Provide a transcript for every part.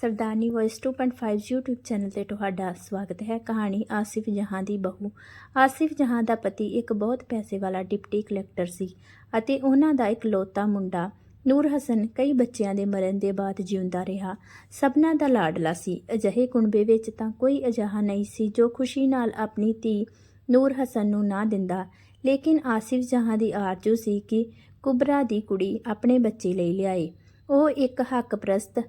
ਸਰਦਾਰਨੀ voice 2.5 YouTube channel ਤੇ ਤੁਹਾਡਾ ਸਵਾਗਤ ਹੈ। ਕਹਾਣੀ ਆਸਿਫ ਜਹਾਂ ਦੀ ਬਹੂ। ਆਸਿਫ ਜਹਾਂ ਦਾ ਪਤੀ ਇੱਕ ਬਹੁਤ ਪੈਸੇ ਵਾਲਾ ਡਿਪਟੀ ਕਲੈਕਟਰ ਸੀ ਅਤੇ ਉਹਨਾਂ ਦਾ ਇਕਲੌਤਾ ਮੁੰਡਾ ਨੂਰ ਹਸਨ ਕਈ ਬੱਚਿਆਂ ਦੇ ਮਰਨ ਦੇ ਬਾਅਦ ਜਿਉਂਦਾ ਰਿਹਾ। ਸਭਨਾ ਦਾ ਲਾਡਲਾ ਸੀ। ਅਜਿਹੇ ਕੁਣਬੇ ਵਿੱਚ ਤਾਂ ਕੋਈ ਅਜਿਹਾ ਨਹੀਂ ਸੀ ਜੋ ਖੁਸ਼ੀ ਨਾਲ ਆਪਣੀ ਧੀ ਨੂਰ ਹਸਨ ਨੂੰ ਨਾ ਦਿੰਦਾ। ਲੇਕਿਨ ਆਸਿਫ ਜਹਾਂ ਦੀ ਆਰਜ਼ੂ ਸੀ ਕਿ ਕੁਬਰਾ ਦੀ ਕੁੜੀ ਆਪਣੇ ਬੱਚੇ ਲਈ ਲਿਆਏ। ਉਹ ਇੱਕ ਹੱਕਪ੍ਰਸਤ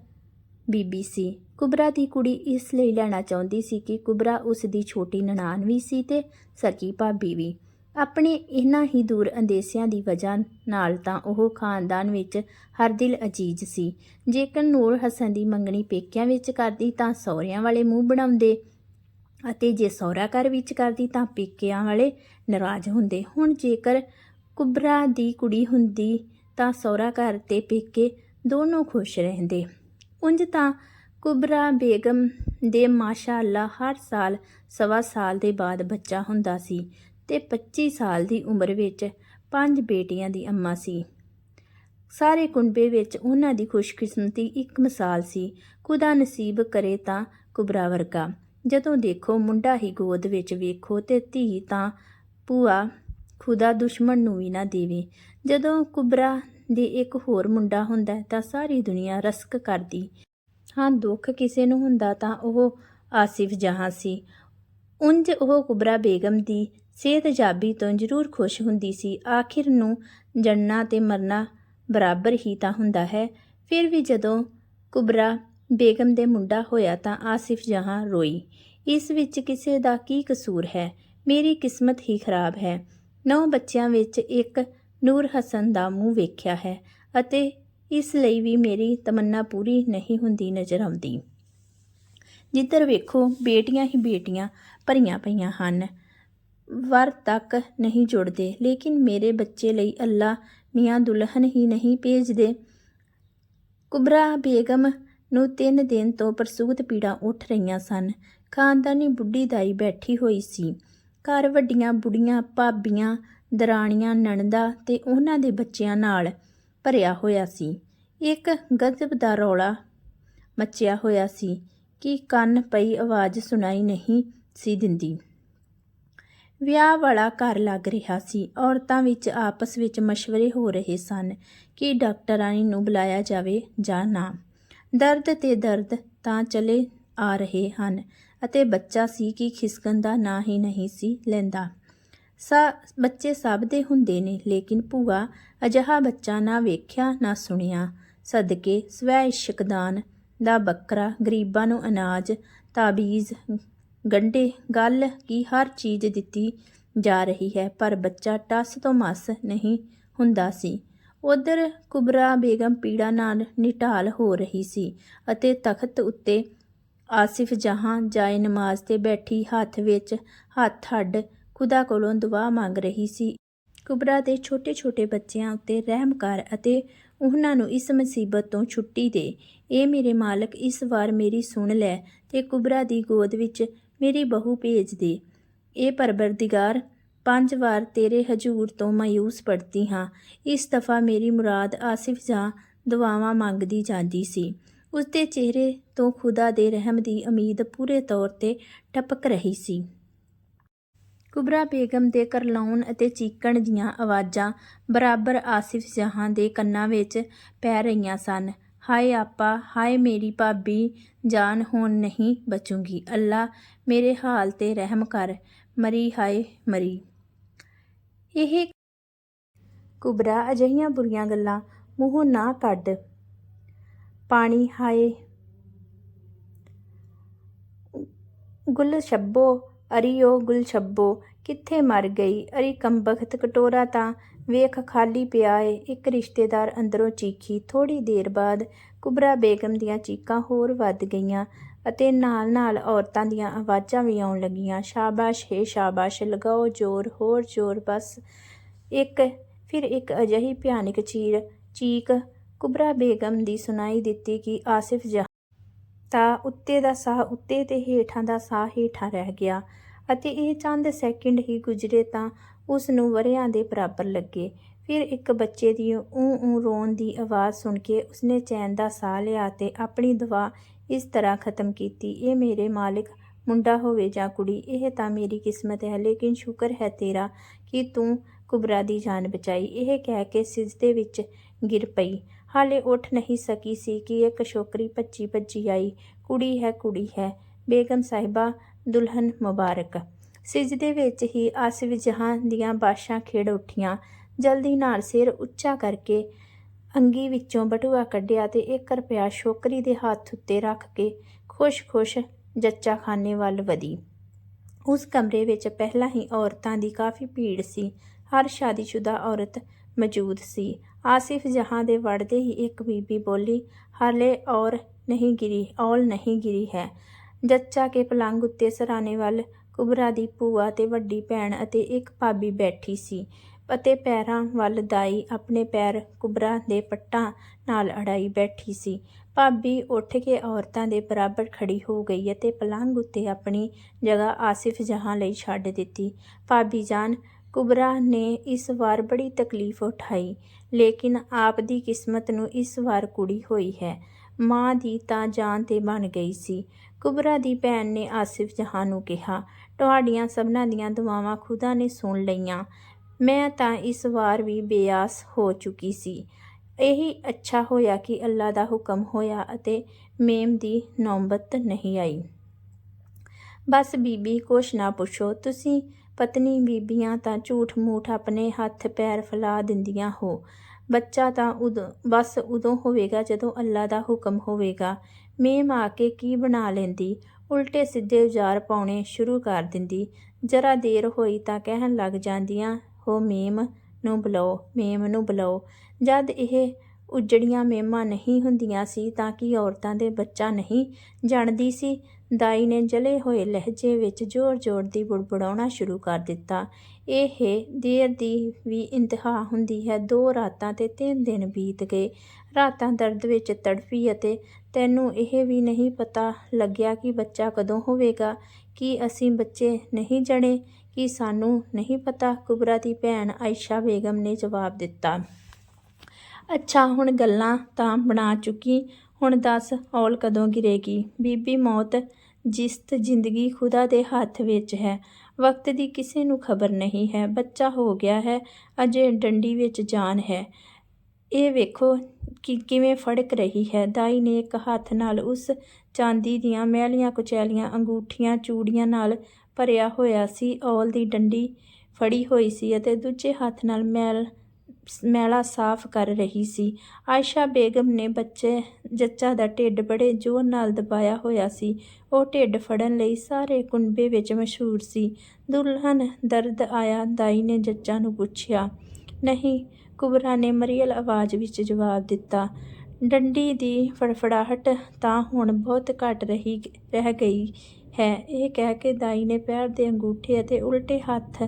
ਬੀਬੀ ਸੀ। ਕੁਬਰਾ ਦੀ ਕੁੜੀ ਇਸ ਲਈ ਲੈਣਾ ਚਾਹੁੰਦੀ ਸੀ ਕਿ ਕੁਬਰਾ ਉਸ ਦੀ ਛੋਟੀ ਨਨਾਣ ਵੀ ਸੀ ਤੇ ਸਕੀ ਭਾਬੀ ਵੀ। ਆਪਣੇ ਇਹਨਾਂ ਹੀ ਦੂਰ ਅੰਦੇਸਿਆਂ ਦੀ ਵਜ੍ਹਾ ਨਾਲ ਤਾਂ ਉਹ ਖਾਨਦਾਨ ਵਿੱਚ ਹਰ ਦਿਲ ਅਜੀਜ਼ ਸੀ। ਜੇਕਰ ਨੂਰ ਹਸਨ ਦੀ ਮੰਗਣੀ ਪੇਕਿਆਂ ਵਿੱਚ ਕਰਦੀ ਤਾਂ ਸਹੁਰਿਆਂ ਵਾਲੇ ਮੂੰਹ ਬਣਾਉਂਦੇ ਅਤੇ ਜੇ ਸਹੁਰਾ ਘਰ ਵਿੱਚ ਕਰਦੀ ਤਾਂ ਪੇਕਿਆਂ ਵਾਲੇ ਨਾਰਾਜ਼ ਹੁੰਦੇ। ਹੁਣ ਜੇਕਰ ਕੁਬਰਾ ਦੀ ਕੁੜੀ ਹੁੰਦੀ ਤਾਂ ਸਹੁਰਾ ਘਰ ਤੇ ਪੇਕੇ ਦੋਨੋਂ ਖੁਸ਼ ਰਹਿੰਦੇ। ਉਂਝ ਤਾਂ ਕੁਬਰਾ ਬੇਗਮ ਦੇ ਮਾਸ਼ਾਅੱਲਾ ਹਰ ਸਾਲ ਸਵਾ ਸਾਲ ਦੇ ਬਾਅਦ ਬੱਚਾ ਹੁੰਦਾ ਸੀ ਤੇ 25 ਸਾਲ ਦੀ ਉਮਰ ਵਿੱਚ ਪੰਜ ਬੇਟੀਆਂ ਦੀ ਅੰਮਾ ਸੀ। ਸਾਰੇ ਕੁੰਬੇ ਵਿੱਚ ਉਹਨਾਂ ਦੀ ਖੁਸ਼ਕਿਸਮਤੀ ਇੱਕ ਮਿਸਾਲ ਸੀ, ਖੁਦਾ ਨਸੀਬ ਕਰੇ ਤਾਂ ਕੁਬਰਾ ਵਰਗਾ। ਜਦੋਂ ਦੇਖੋ ਮੁੰਡਾ ਹੀ ਗੋਦ ਵਿੱਚ ਵੇਖੋ ਤੇ ਧੀ ਤਾਂ ਭੂਆ ਖੁਦਾ ਦੁਸ਼ਮਣ ਨੂੰ ਵੀ ਨਾ ਦੇਵੇ। ਜਦੋਂ ਕੁਬਰਾ ਦੇ ਇੱਕ ਹੋਰ ਮੁੰਡਾ ਹੁੰਦਾ ਤਾਂ ਸਾਰੀ ਦੁਨੀਆ ਰਸਕ ਕਰਦੀ। ਹਾਂ, ਦੁੱਖ ਕਿਸੇ ਨੂੰ ਹੁੰਦਾ ਤਾਂ ਉਹ ਆਸਿਫ ਜਹਾਂ ਸੀ। ਉਂਝ ਉਹ ਕੁਬਰਾ ਬੇਗਮ ਦੀ ਸਿਹਤਯਾਬੀ ਤੋਂ ਜ਼ਰੂਰ ਖੁਸ਼ ਹੁੰਦੀ ਸੀ। ਆਖਿਰ ਨੂੰ ਜੰਨਾ ਤੇ ਮਰਨਾ ਬਰਾਬਰ ਹੀ ਤਾਂ ਹੁੰਦਾ ਹੈ। ਫਿਰ ਵੀ ਜਦੋਂ ਕੁਬਰਾ ਬੇਗਮ ਦੇ ਮੁੰਡਾ ਹੋਇਆ ਤਾਂ ਆਸਿਫ ਜਹਾਂ ਰੋਈ, ਇਸ ਵਿੱਚ ਕਿਸੇ ਦਾ ਕੀ ਕਸੂਰ ਹੈ? ਮੇਰੀ ਕਿਸਮਤ ਹੀ ਖਰਾਬ ਹੈ। ਨੌ ਬੱਚਿਆਂ ਵਿੱਚ ਇੱਕ ਨੂਰ ਹਸਨ ਦਾ ਮੂੰਹ ਵੇਖਿਆ ਹੈ ਅਤੇ ਇਸ ਲਈ ਵੀ ਮੇਰੀ ਤਮੰਨਾ ਪੂਰੀ ਨਹੀਂ ਹੁੰਦੀ ਨਜ਼ਰ ਆਉਂਦੀ। ਜਿੱਧਰ ਵੇਖੋ, ਬੇਟੀਆਂ ਹੀ ਬੇਟੀਆਂ ਭਰੀਆਂ ਪਈਆਂ ਹਨ। ਵਰ ਤੱਕ ਨਹੀਂ ਜੁੜਦੇ, ਲੇਕਿਨ ਮੇਰੇ ਬੱਚੇ ਲਈ ਅੱਲਾ ਮੀਆਂ ਦੁਲਹਨ ਹੀ ਨਹੀਂ ਭੇਜਦੇ। ਕੁਬਰਾ ਬੇਗਮ ਨੂੰ ਤਿੰਨ ਦਿਨ ਤੋਂ ਪ੍ਰਸੂਤ ਪੀੜਾਂ ਉੱਠ ਰਹੀਆਂ ਸਨ। ਖਾਨਦਾਨੀ ਬੁੱਢੀ ਦਾਈ ਬੈਠੀ ਹੋਈ ਸੀ। ਘਰ ਵੱਡੀਆਂ ਬੁੜੀਆਂ ਭਾਬੀਆਂ ਦਰਾਣੀਆਂ ਨਣਦਾ ਤੇ ਉਹਨਾਂ ਦੇ ਬੱਚਿਆਂ ਨਾਲ ਭਰਿਆ ਹੋਇਆ ਸੀ। ਇੱਕ ਗਜ਼ਬ ਦਾ ਰੌਲਾ ਮੱਚਿਆ ਹੋਇਆ ਸੀ ਕਿ ਕੰਨ ਪਈ ਆਵਾਜ਼ ਸੁਣਾਈ ਨਹੀਂ ਸੀ ਦਿੰਦੀ। ਵਿਆਹ ਵਾਲਾ ਘਰ ਲੱਗ ਰਿਹਾ ਸੀ। ਔਰਤਾਂ ਵਿੱਚ ਆਪਸ ਵਿੱਚ ਮਸ਼ਵਰੇ ਹੋ ਰਹੇ ਸਨ ਕਿ ਡਾਕਟਰਾਨੀ ਨੂੰ ਬੁਲਾਇਆ ਜਾਵੇ ਜਾਂ ਨਾ। ਦਰਦ ਤੇ ਦਰਦ ਤਾਂ ਚਲੇ ਆ ਰਹੇ ਹਨ ਅਤੇ ਬੱਚਾ ਸੀ ਕਿ ਖਿਸਕਣ ਦਾ ਨਾਂ ਹੀ ਨਹੀਂ ਸੀ ਲੈਂਦਾ। ਸਾ, ਬੱਚੇ ਸਭ ਦੇ ਹੁੰਦੇ ਨੇ, ਲੇਕਿਨ ਭੂਆ ਅਜਿਹਾ ਬੱਚਾ ਨਾ ਵੇਖਿਆ, ਨਾ ਸੁਣਿਆ। ਸਦਕੇ ਸਵੈ ਇਸ਼ਕਦਾਨ ਦਾ ਬੱਕਰਾ ਗਰੀਬਾਂ ਨੂੰ ਅਨਾਜ, ਤਾਬੀਜ਼, ਗੰਢੇ, ਗੱਲ ਕੀ ਹਰ ਚੀਜ਼ ਦਿੱਤੀ ਜਾ ਰਹੀ ਹੈ, ਪਰ ਬੱਚਾ ਟਸ ਤੋਂ ਮਸ ਨਹੀਂ ਹੁੰਦਾ ਸੀ। ਉਧਰ ਕੁਬਰਾ ਬੇਗਮ ਪੀੜਾ ਨਾਲ ਨਿਟਾਲ ਹੋ ਰਹੀ ਸੀ ਅਤੇ ਤਖਤ ਉੱਤੇ ਆਸਿਫ ਜਹਾਂ ਜਾਏ ਨਮਾਜ਼ ਤੇ ਬੈਠੀ ਹੱਥ ਵਿੱਚ ਹੱਥ ਹੱਡ ਖੁਦਾ ਕੋਲੋਂ ਦੁਆ ਮੰਗ ਰਹੀ ਸੀ। ਕੁਬਰਾ ਦੇ ਛੋਟੇ-ਛੋਟੇ ਬੱਚਿਆਂ ਉੱਤੇ ਰਹਿਮ ਕਰ ਅਤੇ ਉਹਨਾਂ ਨੂੰ ਇਸ ਮੁਸੀਬਤ ਤੋਂ ਛੁੱਟੀ ਦੇ। ਇਹ ਮੇਰੇ ਮਾਲਕ, ਇਸ ਵਾਰ ਮੇਰੀ ਸੁਣ ਲੈ ਤੇ ਕੁਬਰਾ ਦੀ ਗੋਦ ਵਿੱਚ ਮੇਰੀ ਬਹੂ ਭੇਜ ਦੇ। ਇਹ ਪਰਵਰਦੀਗਾਰ, ਪੰਜ ਵਾਰ ਤੇਰੇ ਹਜੂਰ ਤੋਂ ਮਾਯੂਸ ਪੜਦੀ ਹਾਂ। ਇਸ ਦਫਾ ਮੇਰੀ ਮੁਰਾਦ ਆਸਿਫ ਜਾਂ ਦੁਆਵਾਂ ਮੰਗਦੀ ਜਾਂਦੀ ਸੀ। ਉਸ ਦੇ ਚਿਹਰੇ ਤੋਂ ਖੁਦਾ ਦੇ ਰਹਿਮ ਦੀ ਉਮੀਦ ਪੂਰੇ ਤੌਰ ਤੇ ਟਪਕ ਰਹੀ ਸੀ। ਕੁਬਰਾ ਬੇਗਮ ਦੇ ਕਰਲਾਉਣ ਅਤੇ ਚੀਕਣ ਦੀਆਂ ਆਵਾਜ਼ਾਂ ਬਰਾਬਰ ਆਸਿਫ ਜਹਾਂ ਦੇ ਕੰਨਾਂ ਵਿੱਚ ਪੈ ਰਹੀਆਂ ਸਨ। ਹਾਏ ਆਪਾ, ਹਾਏ ਮੇਰੀ ਭਾਬੀ, ਜਾਨ ਹੁਣ ਨਹੀਂ ਬਚੂਗੀ। ਅੱਲਾ ਮੇਰੇ ਹਾਲ ਤੇ ਰਹਿਮ ਕਰ। ਮਰੀ, ਹਾਏ ਮਰੀ। ਇਹ ਕੁਬਰਾ ਅਜਿਹੀਆਂ ਬੁਰੀਆਂ ਗੱਲਾਂ ਮੂੰਹੋਂ ਨਾ ਕੱਢ। ਪਾਣੀ, ਹਾਏ। ਗੁੱਲ ਛੱਬੋ। ਅਰੀਓ ਗੁਲ ਛੱਬੋ, ਕਿੱਥੇ ਮਰ ਗਈ? ਅਰੀ ਕੰਬਖਤ ਕਟੋਰਾ ਤਾਂ ਵੇਖ ਖਾਲੀ ਪਿਆ ਏ। ਇੱਕ ਰਿਸ਼ਤੇਦਾਰ ਅੰਦਰੋਂ ਚੀਖੀ ਥੋੜੀ ਦੇਰ ਬਾਅਦ ਕੁਬਰਾ ਬੇਗਮ ਦੀਆਂ ਚੀਕਾਂ ਹੋਰ ਵੱਧ ਗਈਆਂ ਅਤੇ ਨਾਲ-ਨਾਲ ਔਰਤਾਂ ਦੀਆਂ ਆਵਾਜ਼ਾਂ ਵੀ ਆਉਣ ਲੱਗੀਆਂ। ਸ਼ਾਬਾਸ਼, ਹੈ ਸ਼ਾਬਾਸ਼, ਲਗਾਓ ਜ਼ੋਰ, ਹੋਰ ਜ਼ੋਰ, ਬਸ। ਇੱਕ, ਫਿਰ ਇੱਕ ਅਜਿਹੀ ਭਿਆਨਕ ਚੀਰ, ਚੀਕ ਕੁਬਰਾ ਬੇਗਮ ਦੀ ਸੁਣਾਈ ਦਿੱਤੀ ਕਿ ਆਸਿਫ ਜਹਾਂ ਤਾਂ ਉੱਤੇ ਦਾ ਸਾਹ ਉੱਤੇ ਤੇ ਹੇਠਾਂ ਦਾ ਸਾਹ ਹੇਠਾਂ ਰਹਿ ਗਿਆ ਅਤੇ ਇਹ ਚੰਦ ਸੈਕਿੰਡ ਹੀ ਗੁਜ਼ਰੇ ਤਾਂ ਉਸ ਨੂੰ ਵਰਿਆਂ ਦੇ ਬਰਾਬਰ ਲੱਗੇ। ਫਿਰ ਇੱਕ ਬੱਚੇ ਦੀ ਊਂ ਊਂ ਰੋਣ ਦੀ ਆਵਾਜ਼ ਸੁਣ ਕੇ ਉਸਨੇ ਚੈਨ ਦਾ ਸਾਹ ਲਿਆ ਤੇ ਆਪਣੀ ਦਵਾ ਇਸ ਤਰ੍ਹਾਂ ਖਤਮ ਕੀਤੀ, ਇਹ ਮੇਰੇ ਮਾਲਿਕ, ਮੁੰਡਾ ਹੋਵੇ ਜਾਂ ਕੁੜੀ, ਇਹ ਤਾਂ ਮੇਰੀ ਕਿਸਮਤ ਹੈ, ਲੇਕਿਨ ਸ਼ੁਕਰ ਹੈ ਤੇਰਾ ਕਿ ਤੂੰ ਕੁਬਰਾ ਦੀ ਜਾਨ ਬਚਾਈ। ਇਹ ਕਹਿ ਕੇ ਸਿਜਦੇ ਵਿੱਚ ਗਿਰ ਪਈ। ਹਾਲੇ ਉੱਠ ਨਹੀਂ ਸਕੀ ਸੀ ਕਿ ਇੱਕ ਛੋਕਰੀ ਭੱਜੀ ਭੱਜੀ ਆਈ। ਕੁੜੀ ਹੈ ਕੁੜੀ ਹੈ। ਬੇਗਮ ਸਾਹਿਬਾ, ਦੁਲਹਨ ਮੁਬਾਰਕ। ਸਿਜਦੇ ਵਿੱਚ ਹੀ ਆਸਿਫ ਜਹਾਂ ਦੀਆਂ ਬਾਸ਼ਾਂ ਖੇੜ ਉੱਠੀਆਂ। ਜਲਦੀ ਨਾਲ ਸਿਰ ਉੱਚਾ ਕਰਕੇ ਅੰਗੀ ਵਿੱਚੋਂ ਬਟੂਆ ਕੱਢਿਆ ਤੇ 1 ਰੁਪਿਆ ਛੋਕਰੀ ਦੇ ਹੱਥ ਉੱਤੇ ਰੱਖ ਕੇ ਖੁਸ਼-ਖੁਸ਼ ਜੱਚਾ ਖਾਨੇ ਵੱਲ ਵਧੀ। ਉਸ ਕਮਰੇ ਵਿੱਚ ਪਹਿਲਾਂ ਹੀ ਔਰਤਾਂ ਦੀ ਕਾਫੀ ਭੀੜ ਸੀ। ਹਰ ਸ਼ਾਦੀशुदा ਔਰਤ ਮੌਜੂਦ ਸੀ। ਆਸਿਫ ਜਹਾਂ ਦੇ ਵੜਦੇ ਹੀ ਇੱਕ ਬੀਬੀ ਬੋਲੀ, ਹਾਲੇ ਔਰ ਨਹੀਂ ਗਿਰੀ, ਔਲ ਨਹੀਂ ਗਿਰੀ ਹੈ। ਜੱਚਾ ਕੇ ਪਲੰਗ ਉੱਤੇ ਸਰਾਣੇ ਵੱਲ ਕੁਬਰਾ ਦੀ ਭੂਆ ਤੇ ਵੱਡੀ ਭੈਣ ਅਤੇ ਇੱਕ ਭਾਬੀ ਬੈਠੀ ਸੀ। ਅਤੇ ਪੈਰਾਂ ਵੱਲ ਦਾਈ ਆਪਣੇ ਪੈਰ ਕੁਬਰਾ ਦੇ ਪੱਟਾਂ ਨਾਲ ਅੜਾਈ ਬੈਠੀ ਸੀ। ਭਾਬੀ ਉੱਠ ਕੇ ਔਰਤਾਂ ਦੇ ਬਰਾਬਰ ਖੜੀ ਹੋ ਗਈ ਅਤੇ ਪਲੰਗ ਉੱਤੇ ਆਪਣੀ ਜਗ੍ਹਾ ਆਸਿਫ ਜਹਾਂ ਲਈ ਛੱਡ ਦਿੱਤੀ। ਭਾਬੀ ਜਾਨ, ਕੁਬਰਾ ਨੇ ਇਸ ਵਾਰ ਬੜੀ ਤਕਲੀਫ ਉਠਾਈ। ਲੇਕਿਨ ਆਪ ਦੀ ਕਿਸਮਤ ਨੂੰ ਇਸ ਵਾਰ ਕੁੜੀ ਹੋਈ ਹੈ। ਮਾਂ ਦੀ ਤਾਂ ਜਾਨ ਤੇ ਬਣ ਗਈ ਸੀ। ਕੁਬਰਾ ਦੀ ਭੈਣ ਨੇ ਆਸਿਫ ਜਹਾਂ ਨੂੰ ਕਿਹਾ, ਤੁਹਾਡੀਆਂ ਸਭਨਾਂ ਦੀਆਂ ਦੁਆਵਾਂ ਖੁਦਾ ਨੇ ਸੁਣ ਲਈਆਂ। ਮੈਂ ਤਾਂ ਇਸ ਵਾਰ ਵੀ ਬੇਆਸ ਹੋ ਚੁੱਕੀ ਸੀ। ਇਹੀ ਅੱਛਾ ਹੋਇਆ ਕਿ ਅੱਲਾ ਦਾ ਹੁਕਮ ਹੋਇਆ ਅਤੇ ਮੇਮ ਦੀ ਨੌਬਤ ਨਹੀਂ ਆਈ। ਬਸ ਬੀਬੀ, ਕੁਛ ਨਾ ਪੁੱਛੋ। ਤੁਸੀਂ ਪਤਨੀ ਬੀਬੀਆਂ ਤਾਂ ਝੂਠ ਮੂਠ ਆਪਣੇ ਹੱਥ ਪੈਰ ਫੈਲਾ ਦਿੰਦੀਆਂ ਹੋ। ਬੱਚਾ ਤਾਂ ਉਦੋਂ, ਬਸ ਉਦੋਂ ਹੋਵੇਗਾ ਜਦੋਂ ਅੱਲਾ ਦਾ ਹੁਕਮ ਹੋਵੇਗਾ। ਮੇਮ ਆ ਕੇ ਕੀ ਬਣਾ ਲੈਂਦੀ? ਉਲਟੇ ਸਿੱਧੇ ਉਜਾਰ ਪਾਉਣੇ ਸ਼ੁਰੂ ਕਰ ਦਿੰਦੀ। ਜਰਾ ਦੇਰ ਹੋਈ ਤਾਂ ਕਹਿਣ ਲੱਗ ਜਾਂਦੀਆਂ, ਹੋ ਮੇਮ ਨੂੰ ਬੁਲਾਓ, ਮੇਮ ਨੂੰ ਬੁਲਾਓ। ਜਦ ਇਹ ਉਜੜੀਆਂ ਮੇਮਾਂ ਨਹੀਂ ਹੁੰਦੀਆਂ ਸੀ ਤਾਂ ਕਿ ਔਰਤਾਂ ਦੇ ਬੱਚਾ ਨਹੀਂ ਜਾਣਦੀ ਸੀ? ਦਾਈ ਨੇ ਜਲੇ ਹੋਏ ਲਹਿਜੇ ਵਿੱਚ ਜ਼ੋਰ-ਜ਼ੋਰ ਦੀ ਬੁੜਬੁੜਾਉਣਾ ਸ਼ੁਰੂ ਕਰ ਦਿੱਤਾ। ਇਹ ਦੇਰ ਦੀ ਵੀ ਇੰਤਹਾ ਹੁੰਦੀ ਹੈ। ਦੋ ਰਾਤਾਂ ਤੇ ਤਿੰਨ ਦਿਨ ਬੀਤ ਗਏ। ਰਾਤਾਂ ਦਰਦ ਵਿੱਚ ਤੜਫੀ ਅਤੇ ਤੈਨੂੰ ਇਹ ਵੀ ਨਹੀਂ ਪਤਾ ਲੱਗਿਆ ਕਿ ਬੱਚਾ ਕਦੋਂ ਹੋਵੇਗਾ, ਕੀ ਅਸੀਂ ਬੱਚੇ ਨਹੀਂ ਜਣੇ, ਕੀ ਸਾਨੂੰ ਨਹੀਂ ਪਤਾ। ਕੁਬਰਾ ਦੀ ਭੈਣ ਆਇਸ਼ਾ ਬੇਗਮ ਨੇ ਜਵਾਬ ਦਿੱਤਾ। ਅੱਛਾ, ਹੁਣ ਗੱਲਾਂ ਤਾਂ ਬਣਾ ਚੁੱਕੀ। ਹੁਣ ਦੱਸ, ਔਲ ਕਦੋਂ ਗਿਰੇਗੀ? ਬੀਬੀ ਮੌਤ ਜਿਸਤ ਜ਼ਿੰਦਗੀ ਖੁਦਾ ਦੇ ਹੱਥ ਵਿੱਚ ਹੈ। ਵਕਤ ਦੀ ਕਿਸੇ ਨੂੰ ਖਬਰ ਨਹੀਂ ਹੈ। ਬੱਚਾ ਹੋ ਗਿਆ ਹੈ। ਅਜੇ ਡੰਡੀ ਵਿੱਚ ਜਾਨ ਹੈ। ਇਹ ਵੇਖੋ ਕਿ ਕਿਵੇਂ ਫੜਕ ਰਹੀ ਹੈ। ਦਾਈ ਨੇ ਇੱਕ ਹੱਥ ਨਾਲ ਉਸ ਚਾਂਦੀ ਦੀਆਂ ਮਹਿਲੀਆਂ ਕੁਚੈਲੀਆਂ ਅੰਗੂਠੀਆਂ ਚੂੜੀਆਂ ਨਾਲ ਭਰਿਆ ਹੋਇਆ ਸੀ। ਔਲ ਦੀ ਡੰਡੀ ਫੜੀ ਹੋਈ ਸੀ ਅਤੇ ਦੂਜੇ ਹੱਥ ਨਾਲ ਮੈਲ ਮੈਲਾ ਸਾਫ਼ ਕਰ ਰਹੀ ਸੀ। ਆਇਸ਼ਾ ਬੇਗਮ ਨੇ ਬੱਚੇ ਜੱਚਾ ਦਾ ਢਿੱਡ ਬੜੇ ਜ਼ੋਰ ਨਾਲ ਦਬਾਇਆ ਹੋਇਆ ਸੀ। ਉਹ ਢਿੱਡ ਫੜਨ ਲਈ ਸਾਰੇ ਕੁਨਬੇ ਵਿੱਚ ਮਸ਼ਹੂਰ ਸੀ। ਦੁਲਹਨ ਦਰਦ ਆਇਆ, ਦਾਈ ਨੇ ਜੱਚਾ ਨੂੰ ਪੁੱਛਿਆ। ਨਹੀਂ, ਕੁਬਰਾ ਨੇ ਮਰੀਅਲ ਆਵਾਜ਼ ਵਿੱਚ ਜਵਾਬ ਦਿੱਤਾ। ਡੰਡੀ ਦੀ ਫੜਫੜਾਹਟ ਤਾਂ ਹੁਣ ਬਹੁਤ ਘੱਟ ਰਹੀ, ਰਹਿ ਗਈ ਹੈ। ਇਹ ਕਹਿ ਕੇ ਦਾਈ ਨੇ ਪੈਰ ਦੇ ਅੰਗੂਠੇ ਅਤੇ ਉਲਟੇ ਹੱਥ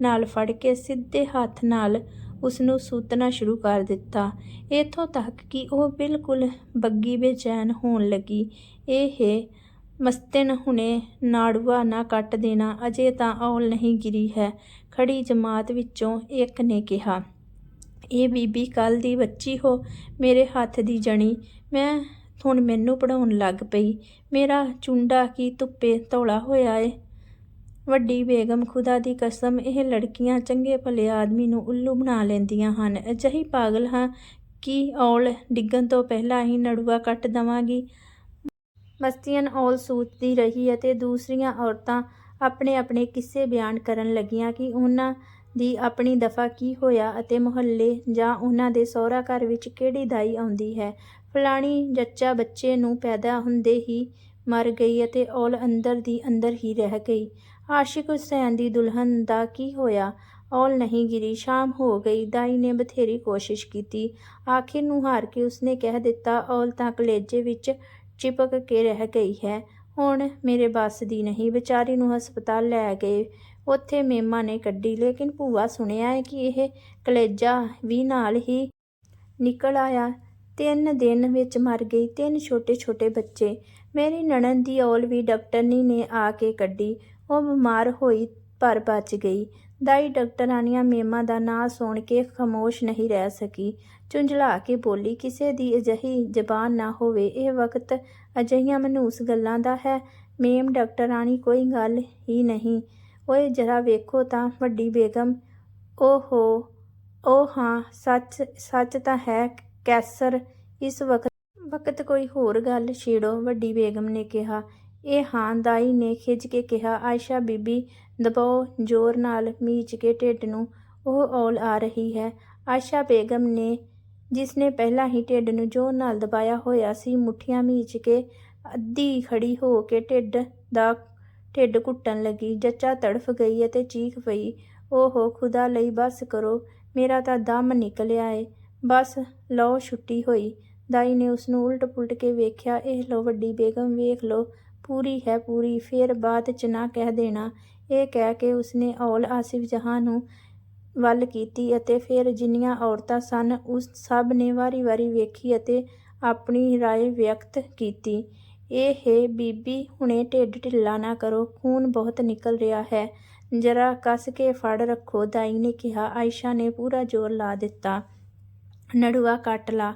ਨਾਲ ਫੜ ਕੇ ਸਿੱਧੇ ਹੱਥ ਨਾਲ ਉਸ ਨੂੰ ਸੂਤਣਾ ਸ਼ੁਰੂ ਕਰ ਦਿੱਤਾ। ਇਥੋਂ ਤੱਕ ਕਿ ਉਹ ਬਿਲਕੁਲ ਬੱਗੀ ਬੇਚੈਨ ਹੋਣ ਲੱਗੀ। ਇਹ ਮਸਤਨ ਹੁਣੇ ਨਾੜੂਆ ਨਾ ਕੱਟ ਦੇਣਾ, ਅਜੇ ਤਾਂ ਔਲ ਨਹੀਂ ਗਿਰੀ ਹੈ। ਖੜੀ ਜਮਾਤ ਵਿੱਚੋਂ ਇੱਕ ਨੇ ਕਿਹਾ, ਇਹ ਬੀਬੀ ਕੱਲ ਦੀ ਬੱਚੀ ਹੋ, ਮੇਰੇ ਹੱਥ ਦੀ ਜਣੀ। ਮੈਂ ਹੁਣ ਮੈਨੂੰ ਪੜਾਉਣ ਲੱਗ ਪਈ। ਮੇਰਾ ਚੁੰਡਾ ਕੀ ਧੁੱਪੇ ਧੌਲਾ ਹੋਇਆ ਏ? ਵੱਡੀ ਬੇਗਮ ਖੁਦਾ ਦੀ ਕਸਮ, ਇਹ ਲੜਕੀਆਂ ਚੰਗੇ ਭਲੇ ਆਦਮੀ ਨੂੰ ਉੱਲੂ ਬਣਾ ਲੈਂਦੀਆਂ ਹਨ। ਅਜਿਹੀ ਪਾਗਲ ਹਾਂ ਕਿ ਔਲ ਡਿੱਗਣ ਤੋਂ ਪਹਿਲਾਂ ਹੀ ਨੜੂਆ ਕੱਟ ਦਵਾਂਗੀ। ਮਸਤੀਨ ਔਲ ਸੋਚਦੀ ਰਹੀ ਅਤੇ ਦੂਸਰੀਆਂ ਔਰਤਾਂ ਆਪਣੇ ਆਪਣੇ ਕਿੱਸੇ ਬਿਆਨ ਕਰਨ ਲੱਗੀਆਂ ਕਿ ਉਹਨਾਂ ਦੀ ਆਪਣੀ ਦਫਾ ਕੀ ਹੋਇਆ ਅਤੇ ਮੁਹੱਲੇ ਜਾਂ ਉਹਨਾਂ ਦੇ ਸਹੁਰਾ ਘਰ ਵਿੱਚ ਕਿਹੜੀ ਦਾਈ ਆਉਂਦੀ ਹੈ। ਫਲਾਣੀ ਜੱਚਾ ਬੱਚੇ ਨੂੰ ਪੈਦਾ ਹੁੰਦੇ ਹੀ ਮਰ ਗਈ ਅਤੇ ਔਲ ਅੰਦਰ ਦੀ ਅੰਦਰ ਹੀ ਰਹਿ ਗਈ। ਆਸ਼ਿਕ ਹੁਸੈਨ ਦੀ ਦੁਲਹਨ ਦਾ ਕੀ ਹੋਇਆ? ਔਲ ਨਹੀਂ ਗਿਰੀ, ਸ਼ਾਮ ਹੋ ਗਈ। ਦਾਈ ਨੇ ਬਥੇਰੀ ਕੋਸ਼ਿਸ਼ ਕੀਤੀ। ਆਖਿਰ ਨੂੰ ਹਾਰ ਕੇ ਉਸਨੇ ਕਹਿ ਦਿੱਤਾ, ਔਲ ਤਾਂ ਕਲੇਜੇ ਵਿੱਚ ਚਿਪਕ ਕੇ ਰਹਿ ਗਈ ਹੈ। ਹੁਣ ਮੇਰੇ ਬੱਸ ਦੀ ਨਹੀਂ, ਵਿਚਾਰੀ ਨੂੰ ਹਸਪਤਾਲ ਲੈ ਗਏ। ਉੱਥੇ ਮੇਮਾ ਨੇ ਕੱਢੀ। ਲੇਕਿਨ ਭੂਆ ਸੁਣਿਆ ਹੈ ਕਿ ਇਹ ਕਲੇਜਾ ਵੀ ਨਾਲ ਹੀ ਨਿਕਲ ਆਇਆ। ਤਿੰਨ ਦਿਨ ਵਿੱਚ ਮਰ ਗਈ। ਤਿੰਨ ਛੋਟੇ ਛੋਟੇ ਬੱਚੇ। ਮੇਰੀ ਨਣਨ ਦੀ ਔਲ ਵੀ ਡਾਕਟਰਨੀ ਨੇ ਆ ਕੇ ਕੱਢੀ। ਉਹ ਬਿਮਾਰ ਹੋਈ ਪਰ ਬਚ ਗਈ। ਦਾਈ ਡਾਕਟਰਾਨੀਆਂ ਮੇਮਾਂ ਦਾ ਨਾਂ ਸੁਣ ਕੇ ਖਾਮੋਸ਼ ਨਹੀਂ ਰਹਿ ਸਕੀ। ਝੁੰਝਲਾ ਕੇ ਬੋਲੀ, ਕਿਸੇ ਦੀ ਅਜਿਹੀ ਜ਼ਬਾਨ ਨਾ ਹੋਵੇ। ਇਹ ਵਕਤ ਅਜਿਹੀਆਂ ਮਨੂਸ ਗੱਲਾਂ ਦਾ ਹੈ। ਮੇਮ ਡਾਕਟਰਾਣੀ ਕੋਈ ਗੱਲ ਹੀ ਨਹੀਂ। ਓਏ, ਜਰਾ ਵੇਖੋ ਤਾਂ ਵੱਡੀ ਬੇਗਮ। ਓਹੋ ਉਹ ਹਾਂ, ਸੱਚ ਸੱਚ ਤਾਂ ਹੈ ਕੈਸਰ, ਇਸ ਵਕਤ ਵਕਤ ਕੋਈ ਹੋਰ ਗੱਲ ਛੇੜੋ, ਵੱਡੀ ਬੇਗਮ ਨੇ ਕਿਹਾ। ਇਹ ਹਾਂ ਦਾਈ ਨੇ ਖਿੱਚ ਕੇ ਕਿਹਾ, ਆਇਸ਼ਾ ਬੀਬੀ, ਦਬਾਓ, ਜ਼ੋਰ ਨਾਲ ਮੀਚ ਕੇ ਢਿੱਡ ਨੂੰ। ਉਹ ਔਲ ਆ ਰਹੀ ਹੈ। ਆਇਸ਼ਾ ਬੇਗਮ ਨੇ, ਜਿਸ ਨੇ ਪਹਿਲਾਂ ਹੀ ਢਿੱਡ ਨੂੰ ਜ਼ੋਰ ਨਾਲ ਦਬਾਇਆ ਹੋਇਆ ਸੀ, ਮੁੱਠੀਆਂ ਮੀਚ ਕੇ ਅੱਧੀ ਖੜੀ ਹੋ ਕੇ ਢਿੱਡ ਦਾ ਢਿੱਡ ਘੁੱਟਣ ਲੱਗੀ। ਜੱਚਾ ਤੜਫ ਗਈ ਅਤੇ ਚੀਖ ਪਈ, ਓਹੋ, ਖੁਦਾ ਲਈ ਬਸ ਕਰੋ, ਮੇਰਾ ਤਾਂ ਦਮ ਨਿਕਲਿਆ ਏ। ਬਸ, ਲਓ, ਛੁੱਟੀ ਹੋਈ। ਦਾਈ ਨੇ ਉਸ ਨੂੰ ਉਲਟ ਪੁਲਟ ਕੇ ਵੇਖਿਆ, ਇਹ ਲੋ ਵੱਡੀ ਬੇਗਮ, ਵੇਖ ਲੋ ਪੂਰੀ ਹੈ ਪੂਰੀ, ਫਿਰ ਬਾਅਦ ਚ ਨਾ ਕਹਿ ਦੇਣਾ। ਇਹ ਕਹਿ ਕੇ ਉਸਨੇ ਔਲ ਆਸਿਫ ਜਹਾਂ ਨੂੰ ਵੱਲ ਕੀਤੀ ਅਤੇ ਫਿਰ ਜਿੰਨੀਆਂ ਔਰਤਾਂ ਸਨ, ਉਸ ਸਭ ਨੇ ਵਾਰੀ-ਵਾਰੀ ਵੇਖੀ ਅਤੇ ਆਪਣੀ ਰਾਏ ਵਿਅਕਤ ਕੀਤੀ। ਇਹ ਬੀਬੀ, ਹੁਣੇ ਢਿੱਡ ਢਿੱਲਾ ਨਾ ਕਰੋ, ਖੂਨ ਬਹੁਤ ਨਿਕਲ ਰਿਹਾ ਹੈ। ਜਰਾ ਕੱਸ ਕੇ ਫੜ ਰੱਖੋ, ਦਾਈ ਨੇ ਕਿਹਾ। ਆਇਸ਼ਾ ਨੇ ਪੂਰਾ ਜ਼ੋਰ ਲਾ ਦਿੱਤਾ। ਨੜੂਆ ਕੱਟ ਲਾ।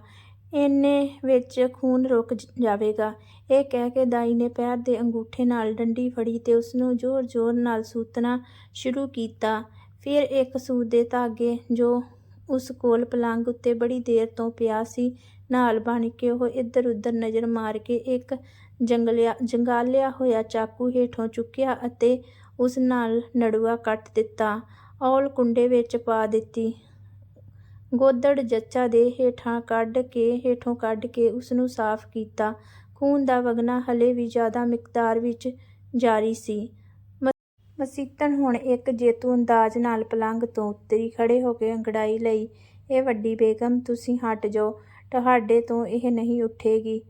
ਇੰਨੇ ਵਿੱਚ ਖੂਨ ਰੁਕ ਜਾਵੇਗਾ। ਇਹ ਕਹਿ ਕੇ ਦਾਈ ਨੇ ਪੈਰ ਦੇ ਅੰਗੂਠੇ ਨਾਲ ਡੰਡੀ ਫੜੀ ਤੇ ਉਸ ਨੂੰ ਜ਼ੋਰ-ਜ਼ੋਰ ਨਾਲ ਸੂਤਣਾ ਸ਼ੁਰੂ ਕੀਤਾ। ਫਿਰ ਇੱਕ ਸੂਤ ਦੇ ਧਾਗੇ ਜੋ ਉਸ ਕੋਲ ਪਲੰਗ ਉੱਤੇ ਬੜੀ ਦੇਰ ਤੋਂ ਪਿਆ ਸੀ, ਨਾਲ ਬਣ ਕੇ ਉਹ ਇੱਧਰ-ਉੱਧਰ ਨਜ਼ਰ ਮਾਰ ਕੇ ਇੱਕ ਜੰਗਲਿਆ, ਜੰਗਾਲਿਆ ਹੋਇਆ ਚਾਕੂ ਹੇਠੋਂ ਚੁੱਕਿਆ ਅਤੇ ਉਸ ਨਾਲ ਨੜੂਆ ਕੱਟ ਦਿੱਤਾ। ਔਲ ਕੁੰਡੇ ਵਿੱਚ ਪਾ ਦਿੱਤੀ। ਗੋਦੜ ਜੱਚਾ ਦੇ ਹੇਠਾਂ ਕੱਢ ਕੇ, ਹੇਠੋਂ ਕੱਢ ਕੇ ਉਸਨੂੰ ਸਾਫ਼ ਕੀਤਾ। ਖੂਨ ਦਾ ਵਗਣਾ ਹਲੇ ਵੀ ਜ਼ਿਆਦਾ ਮਿਕਦਾਰ ਵਿੱਚ ਜਾਰੀ ਸੀ। ਮ- ਮਸੀਤਨ ਹੁਣ ਇੱਕ ਜੇਤੂ ਅੰਦਾਜ਼ ਨਾਲ ਪਲੰਘ ਤੋਂ ਉੱਤਰੀ ਖੜ੍ਹੇ ਹੋ ਕੇ ਅੰਗੜਾਈ ਲਈ, ਇਹ ਵੱਡੀ ਬੇਗਮ, ਤੁਸੀਂ ਹਟ ਜਾਓ। ਤੁਹਾਡੇ ਤੋਂ ਇਹ ਨਹੀਂ ਉੱਠੇਗੀ।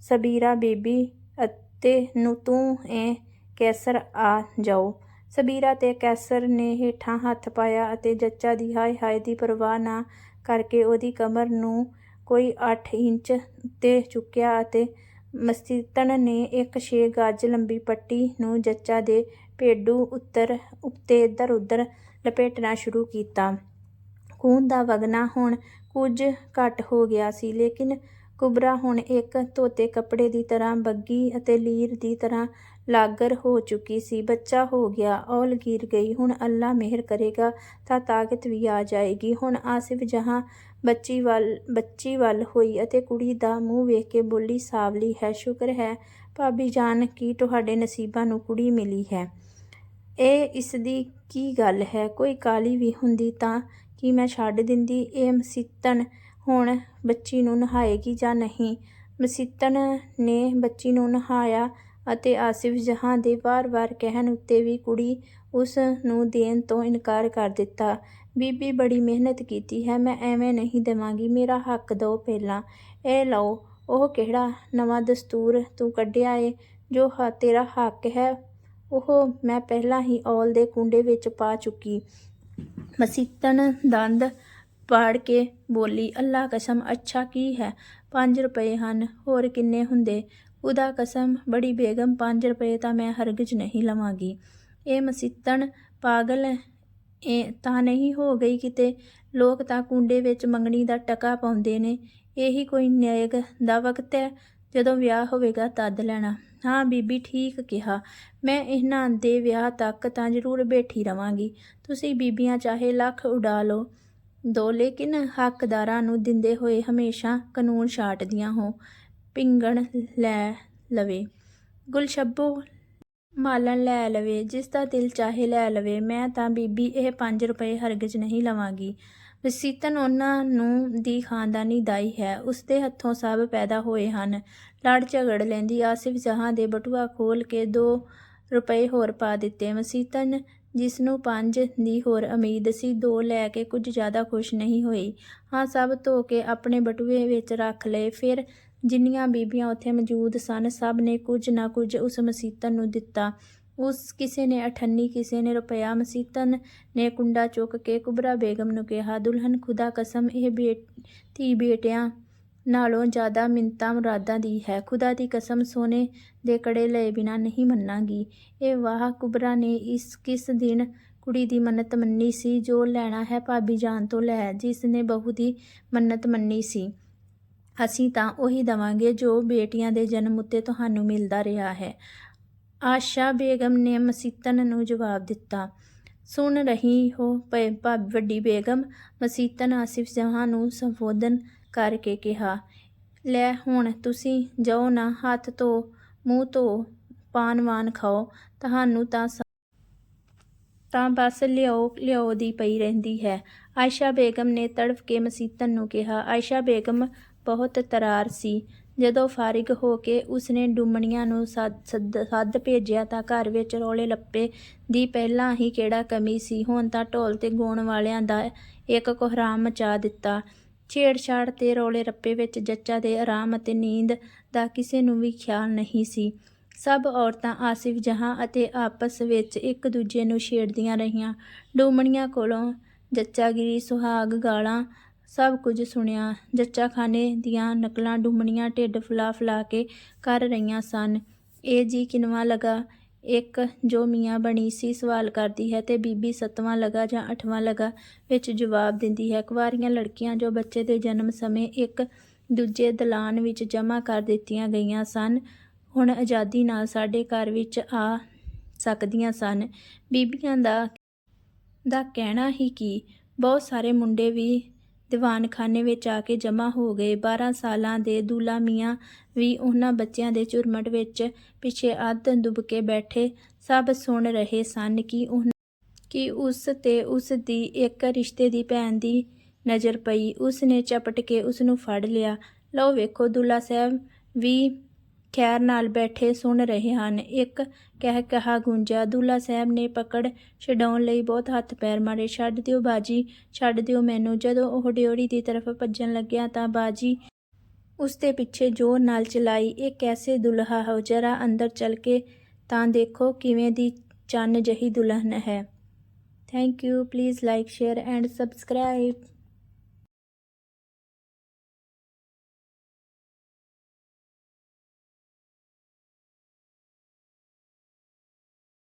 ਸਬੀਰਾ ਬੀਬੀ ਅਤੇ ਨੂੰ ਤੂੰ ਇਹ ਕੈਸਰ ਆ ਜਾਓ। ਸਬੀਰਾ ਤੇ ਕੈਸਰ ਨੇ ਹੇਠਾਂ ਹੱਥ ਪਾਇਆ ਅਤੇ ਜੱਚਾ ਦੀ ਹਾਏ ਹਾਏ ਦੀ ਪਰਵਾਹ ਨਾ ਕਰਕੇ ਉਹਦੀ ਕਮਰ ਨੂੰ ਕੋਈ 8 ਇੰਚ ਤੇ ਚੁੱਕਿਆ ਅਤੇ ਮਸੀਤਨ ਨੇ ਇੱਕ ਛੇ ਗੱਜ ਲੰਬੀ ਪੱਟੀ ਨੂੰ ਜੱਚਾ ਦੇ ਪੇਡੂ ਉੱਤਰ ਉੱਤੇ ਇੱਧਰ ਉੱਧਰ ਲਪੇਟਣਾ ਸ਼ੁਰੂ ਕੀਤਾ। ਖੂਨ ਦਾ ਵਗਣਾ ਹੁਣ ਕੁਝ ਘੱਟ ਹੋ ਗਿਆ ਸੀ, ਲੇਕਿਨ ਕੁਬਰਾ ਹੁਣ ਇੱਕ ਧੋਤੇ ਕੱਪੜੇ ਦੀ ਤਰ੍ਹਾਂ, ਬੱਗੀ ਅਤੇ ਲੀਰ ਦੀ ਤਰ੍ਹਾਂ ਲਾਗਰ ਹੋ ਚੁੱਕੀ ਸੀ। ਬੱਚਾ ਹੋ ਗਿਆ, ਔਲ ਗਿਰ ਗਈ। ਹੁਣ ਅੱਲਾ ਮਿਹਰ ਕਰੇਗਾ ਤਾਂ ਤਾਕਤ ਵੀ ਆ ਜਾਏਗੀ। ਹੁਣ ਆਸਿਫ ਜਹਾਂ ਬੱਚੀ ਵੱਲ ਬੱਚੀ ਵੱਲ ਹੋਈ ਅਤੇ ਕੁੜੀ ਦਾ ਮੂੰਹ ਵੇਖ ਕੇ ਬੋਲੀ, ਸਾਵਲੀ ਹੈ, ਸ਼ੁਕਰ ਹੈ ਭਾਬੀ ਜਾਨ ਕੀ ਤੁਹਾਡੇ ਨਸੀਬਾਂ ਨੂੰ ਕੁੜੀ ਮਿਲੀ ਹੈ। ਇਹ ਇਸ ਦੀ ਕੀ ਗੱਲ ਹੈ? ਕੋਈ ਕਾਲੀ ਵੀ ਹੁੰਦੀ ਤਾਂ ਕੀ ਮੈਂ ਛੱਡ ਦਿੰਦੀ? ਇਹ ਮਸੀਤਨ ਹੁਣ ਬੱਚੀ ਨੂੰ ਨਹਾਏਗੀ ਜਾਂ ਨਹੀਂ? ਮਸੀਤਨ ਨੇ ਬੱਚੀ ਨੂੰ ਨਹਾਇਆ ਅਤੇ ਆਸਿਫ ਜਹਾਂ ਦੇ ਵਾਰ-ਵਾਰ ਕਹਿਣ ਉੱਤੇ ਵੀ ਕੁੜੀ ਉਸ ਨੂੰ ਦੇਣ ਤੋਂ ਇਨਕਾਰ ਕਰ ਦਿੱਤਾ। ਬੀਬੀ ਬੜੀ ਮਿਹਨਤ ਕੀਤੀ ਹੈ, ਮੈਂ ਐਵੇਂ ਨਹੀਂ ਦੇਵਾਂਗੀ, ਮੇਰਾ ਹੱਕ ਦਿਓ ਪਹਿਲਾਂ। ਇਹ ਲਓ, ਉਹ ਕਿਹੜਾ ਨਵਾਂ ਦਸਤੂਰ ਤੂੰ ਕੱਢਿਆ ਏ, ਜੋ ਹ, ਤੇਰਾ ਹੱਕ ਹੈ। ਉਹ ਮੈਂ ਪਹਿਲਾਂ ਹੀ ਔਲ ਦੇ ਕੁੰਡੇ ਵਿੱਚ ਪਾ ਚੁੱਕੀ। ਮਸੀਤਨ ਦੰਦ ਪਾੜ ਕੇ ਬੋਲੀ, ਅੱਲਾ ਕਸਮ, ਅੱਛਾ ਕੀ ਹੈ? ਪੰਜ ਰੁਪਏ ਹਨ, ਹੋਰ ਕਿੰਨੇ ਹੁੰਦੇ? ਉਹਦਾ ਕਸਮ, ਬੜੀ ਬੇਗਮ 5 ਰੁਪਏ ਤਾਂ ਮੈਂ ਹਰਗਿਜ਼ ਨਹੀਂ ਲਵਾਂਗੀ। ਇਹ ਮਸੀਤਨ ਪਾਗਲ ਇਹ ਤਾਂ ਨਹੀਂ ਹੋ ਗਈ ਕਿਤੇ। ਲੋਕ ਤਾਂ ਕੁੰਡੇ ਵਿੱਚ ਮੰਗਣੀ ਦਾ ਟਕਾ ਪਾਉਂਦੇ ਨੇ। ਇਹੀ ਕੋਈ ਨਿਆਇਕ ਦਾ ਵਕਤ ਹੈ ਜਦੋਂ ਵਿਆਹ ਹੋਵੇਗਾ ਤਦ ਲੈਣਾ। ਹਾਂ, ਬੀਬੀ ਠੀਕ ਕਿਹਾ। ਮੈਂ ਇਹਨਾਂ ਦੇ ਵਿਆਹ ਤੱਕ ਤਾਂ ਜ਼ਰੂਰ ਬੈਠੀ ਰਵਾਂਗੀ। ਤੁਸੀਂ ਬੀਬੀਆਂ ਚਾਹੇ ਲੱਖ ਉਡਾ ਲਓ। ਦੋ ਲੇਕਿਨ ਹੱਕਦਾਰਾਂ ਨੂੰ ਦਿੰਦੇ ਹੋਏ ਹਮੇਸ਼ਾ ਕਾਨੂੰਨ ਛਾਟਦੀਆਂ ਹੋ। ਪਿੰਗਣ ਲੈ ਲਵੇ ਗੁਲਸ਼ੱਬੋ ਮਾਲਣ ਲੈ ਲਵੇ, ਜਿਸ ਦਾ ਦਿਲ ਚਾਹੇ ਲੈ ਲਵੇ, ਮੈਂ ਤਾਂ ਬੀਬੀ ਇਹ 5 ਰੁਪਏ ਹਰਗਿਜ਼ ਨਹੀਂ ਲਵਾਂਗੀ। ਵਸੀਤਨ ਉਹਨਾਂ ਨੂੰ ਦੀ ਖਾਨਦਾਨੀ ਦਾਈ ਹੈ ਉਸ ਦੇ ਹੱਥੋਂ ਸਭ ਪੈਦਾ ਹੋਏ ਹਨ। ਲੜ ਝਗੜ ਲੈਂਦੀ ਆਸਿਫ ਜਹਾਂ ਦੇ ਬਟੂਆ ਖੋਲ ਕੇ 2 ਰੁਪਏ ਹੋਰ ਪਾ ਦਿੱਤੇ। ਵਸੀਤਨ, ਜਿਸ ਨੂੰ 5 ਦੀ ਹੋਰ ਉਮੀਦ ਸੀ, ਦੋ ਲੈ ਕੇ ਕੁਝ ਜ਼ਿਆਦਾ ਖੁਸ਼ ਨਹੀਂ ਹੋਈ। ਹਾਂ, ਸਭ ਧੋ ਕੇ ਆਪਣੇ ਬਟੂਏ ਵਿੱਚ ਰੱਖ ਲਏ। ਫਿਰ ਜਿੰਨੀਆਂ ਬੀਬੀਆਂ ਉੱਥੇ ਮੌਜੂਦ ਸਨ, ਸਭ ਨੇ ਕੁਝ ਨਾ ਕੁਝ ਉਸ ਮਸੀਤਨ ਨੂੰ ਦਿੱਤਾ। ਉਸ ਕਿਸੇ ਨੇ ਅਠੰਨੀ, ਕਿਸੇ ਨੇ ਰੁਪਇਆ। ਮਸੀਤਨ ਨੇ ਕੁੰਡਾ ਚੁੱਕ ਕੇ ਕੁਬਰਾ ਬੇਗਮ ਨੂੰ ਕਿਹਾ, ਦੁਲਹਨ, ਖੁਦਾ ਕਸਮ, ਇਹ ਬੇਟ ਧੀ ਬੇਟਿਆਂ ਨਾਲੋਂ ਜ਼ਿਆਦਾ ਮਿੰਤਾ ਮੁਰਾਦਾਂ ਦੀ ਹੈ। ਖੁਦਾ ਦੀ ਕਸਮ, ਸੋਨੇ ਦੇ ਕੜੇ ਲਏ ਬਿਨਾ ਨਹੀਂ ਮੰਨਾਂਗੀ। ਇਹ ਵਾਹ ਕੁਬਰਾ ਨੇ ਇਸ, ਕਿਸ ਦਿਨ ਕੁੜੀ ਦੀ ਮੰਨਤ ਮੰਨੀ ਸੀ, ਜੋ ਲੈਣਾ ਹੈ ਭਾਬੀ ਜਾਨ ਤੋਂ ਲੈ, ਜਿਸ ਨੇ ਬਹੂ ਦੀ ਮੰਨਤ ਮੰਨੀ ਸੀ। ਅਸੀਂ ਤਾਂ ਉਹੀ ਦਵਾਂਗੇ ਜੋ ਬੇਟੀਆਂ ਦੇ ਜਨਮ ਉੱਤੇ ਤੁਹਾਨੂੰ ਮਿਲਦਾ ਰਿਹਾ ਹੈ। ਆਸ਼ਾ ਬੇਗਮ ਨੇ ਮਸੀਤਨ ਨੂੰ ਜਵਾਬ ਦਿੱਤਾ, ਸੁਣ ਰਹੀ ਹੋ ਪਏ ਭਾ ਵੱਡੀ ਬੇਗਮ? ਮਸੀਤਨ ਆਸਿਫ ਜਹਾਂ ਨੂੰ ਸੰਬੋਧਨ ਕਰਕੇ ਕਿਹਾ, ਲੈ ਹੁਣ ਤੁਸੀਂ ਜਾਓ ਨਾ, ਹੱਥ ਧੋ, ਮੂੰਹ ਧੋ ਪਾਨ ਵਾਨ ਖਾਓ, ਤੁਹਾਨੂੰ ਤਾਂ ਤਾਂ ਬਸ ਲਿਓ ਲਿਓ ਦੀ ਪਈ ਰਹਿੰਦੀ ਹੈ। ਆਇਸ਼ਾ ਬੇਗਮ ਨੇ ਤੜਫ ਕੇ ਮਸੀਤਨ ਨੂੰ ਕਿਹਾ ਆਇਸ਼ਾ ਬੇਗਮ ਬਹੁਤ ਤਰਾਰ ਸੀ। ਜਦੋਂ ਫਾਰਿਗ ਹੋ ਕੇ ਉਸਨੇ ਡੁੰਮਣੀਆਂ ਨੂੰ ਸੱਦ, ਸੱਦ- ਸੱਦ ਭੇਜਿਆ ਤਾਂ ਘਰ ਵਿੱਚ ਰੌਲੇ ਲੱਪੇ ਦੀ ਪਹਿਲਾਂ ਹੀ ਕਿਹੜਾ ਕਮੀ ਸੀ। ਹੁਣ ਤਾਂ ਢੋਲ ਤੇ ਗਾਉਣ ਵਾਲਿਆਂ ਦਾ ਇੱਕ ਕੋਹਰਾਮ ਮਚਾ ਦਿੱਤਾ। ਛੇੜਛਾੜ ਤੇ ਰੌਲੇ ਰੱਪੇ ਵਿੱਚ ਜੱਚਾ ਦੇ ਆਰਾਮ ਅਤੇ ਨੀਂਦ ਦਾ ਕਿਸੇ ਨੂੰ ਵੀ ਖਿਆਲ ਨਹੀਂ ਸੀ। ਸਭ ਔਰਤਾਂ ਆਸਿਫ ਜਹਾਂ ਅਤੇ ਆਪਸ ਵਿੱਚ ਇੱਕ ਦੂਜੇ ਨੂੰ ਛੇੜਦੀਆਂ ਰਹੀਆਂ। ਡੂਮਣੀਆਂ ਕੋਲੋਂ ਜੱਚਾਗਿਰੀ ਸੁਹਾਗ ਗਾਲਾਂ ਸਭ ਕੁਝ ਸੁਣਿਆ। ਜੱਚਾਖਾਨੇ ਦੀਆਂ ਨਕਲਾਂ ਡੂਮਣੀਆਂ ਢਿੱਡ ਫੁਲਾ ਫੁਲਾ ਕੇ ਕਰ ਰਹੀਆਂ ਸਨ। ਇਹ ਜੀ ਕਿਨਵਾ ਲਗਾ? ਇੱਕ ਜੋ ਮੀਆਂ ਬਣੀ ਸੀ ਸਵਾਲ ਕਰਦੀ ਹੈ ਤੇ ਬੀਬੀ ਸੱਤਵਾਂ ਲਗਾ ਜਾਂ ਅੱਠਵਾਂ ਲਗਾ ਵਿੱਚ ਜਵਾਬ ਦਿੰਦੀ ਹੈ। ਕੁਵਾਰੀਆਂ ਲੜਕੀਆਂ ਜੋ ਬੱਚੇ ਦੇ ਜਨਮ ਸਮੇਂ ਇੱਕ ਦੂਜੇ ਦਲਾਨ ਵਿੱਚ ਜਮ੍ਹਾਂ ਕਰ ਦਿੱਤੀਆਂ ਗਈਆਂ ਸਨ, ਹੁਣ ਆਜ਼ਾਦੀ ਨਾਲ ਸਾਡੇ ਘਰ ਵਿੱਚ ਆ ਸਕਦੀਆਂ ਸਨ। ਬੀਬੀਆਂ ਦਾ ਦਾ ਕਹਿਣਾ ਹੀ ਕਿ? ਬਹੁਤ ਸਾਰੇ ਮੁੰਡੇ ਵੀ ਦੀਵਾਨਖਾਨੇ ਵਿੱਚ ਆ ਕੇ ਜਮ੍ਹਾਂ ਹੋ ਗਏ। 12 ਸਾਲਾਂ ਦੇ ਦੂਲਾ ਮੀਆਂ ਵੀ ਉਹਨਾਂ ਬੱਚਿਆਂ ਦੇ ਝੁਰਮਟ ਵਿੱਚ ਪਿੱਛੇ ਅੱਧ ਡੁੱਬ ਕੇ ਬੈਠੇ ਸਭ ਸੁਣ ਰਹੇ ਸਨ ਕਿ ਉਹ ਕਿ ਉਸ ਤੇ ਉਸ ਦੀ ਇੱਕ ਰਿਸ਼ਤੇ ਦੀ ਭੈਣ ਦੀ ਨਜ਼ਰ ਪਈ। ਉਸ ਨੇ ਚਪਟ ਕੇ ਉਸ ਨੂੰ ਫੜ ਲਿਆ। ਲਓ ਵੇਖੋ ਦੁੱਲਾ ਸਾਹਿਬ ਵੀ ਖੈਰ ਨਾਲ ਬੈਠੇ ਸੁਣ ਰਹੇ ਹਨ। ਇੱਕ ਕਹਿ ਕਹਾ ਗੁੰਜਾ ਦੁੱਲਾ ਸਾਹਿਬ ਨੇ ਪਕੜ ਛਡਾਉਣ ਲਈ ਬਹੁਤ ਹੱਥ ਪੈਰ ਮਾਰੇ। ਛੱਡ ਦਿਓ ਬਾਜੀ, ਛੱਡ ਦਿਓ ਮੈਨੂੰ। ਜਦੋਂ ਉਹ ਡਿਓੜੀ ਦੀ ਤਰਫ ਭੱਜਣ ਲੱਗਿਆ ਤਾਂ ਬਾਜੀ ਉਸ ਦੇ ਪਿੱਛੇ ਜ਼ੋਰ ਨਾਲ ਚਲਾਈ। ਇਹ ਕੈਸੇ ਦੁਲਹਾ ਹੋ? ਜਰਾ ਅੰਦਰ ਚਲ ਕੇ ਤਾਂ ਦੇਖੋ ਕਿਵੇਂ ਦੀ ਚੰਨ ਜਹੀ ਦੁਲਹਨ ਹੈ। Thank you. Please like, share and subscribe.